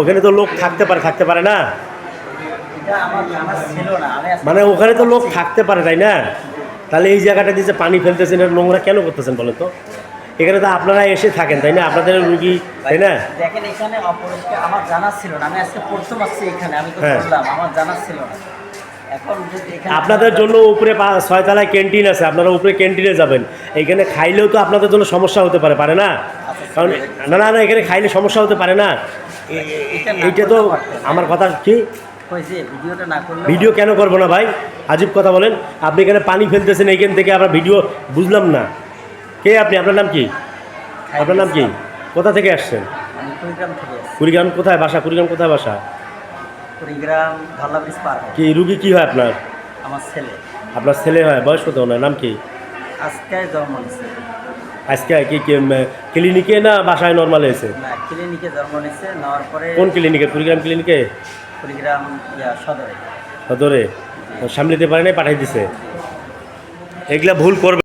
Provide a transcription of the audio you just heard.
ওখানে তো লোক থাকতে পারে থাকতে পারে না। মানে ওখানে তো লোক থাকতে পারে তাই না? তাহলে এই জায়গাটা দিয়ে পানি ফেলতেছেন নোংরা কেন করতেছেন বলেন তো? এখানে তো আপনারা এসে থাকেন তাই না? আপনাদের রুগী তাই না? দেখেন এখানে অপরিষ্কার আমার জানা ছিল না আমি আজকে প্রথম আসছি এখানে আমি তো হ্যাঁ। বললাম আমার জানা ছিল না। এখন যদি এখানে আপনাদের জন্য উপরে ছয়তলায় ক্যান্টিন আছে আপনারা উপরে ক্যান্টিনে যাবেন। এখানে খাইলেও তো আপনাদের জন্য সমস্যা হতে পারে পারে না? কারণ না না না এখানে খাইলে সমস্যা হতে পারে না। এইটা তো আমার কথা কি? ভিডিও কেন করব না ভাই? আজীব কথা বলেন। আপনি এখানে পানি ফেলতেছেন এইখান থেকে আবার ভিডিও বুঝলাম না। কে আপনি? আপনার নাম কি? আপনার নাম কি? কোথা থেকে আসছেন? কুড়িগ্রাম কোথায় বাসা? কুড়িগ্রাম কোথায় বাসা? কুড়িগ্রাম। কি রুগী কি হয় আপনার? আমার ছেলে। আপনার ছেলে হয়। বয়স কত ওনার? নাম কি? আজকে জন্ম নিচ্ছে আজকে কি কি, ক্লিনিকে না বাসায় নর্মাল হয়েছে? ক্লিনিকে জন্ম নিচ্ছে নেওয়ার পরে কোন ক্লিনিকে কুড়িগ্রাম ক্লিনিকে কুড়িগ্রাম সদরে। সদরে? সামলিতে পারে নাই পাঠাই দিছে। এগুলা ভুল করবে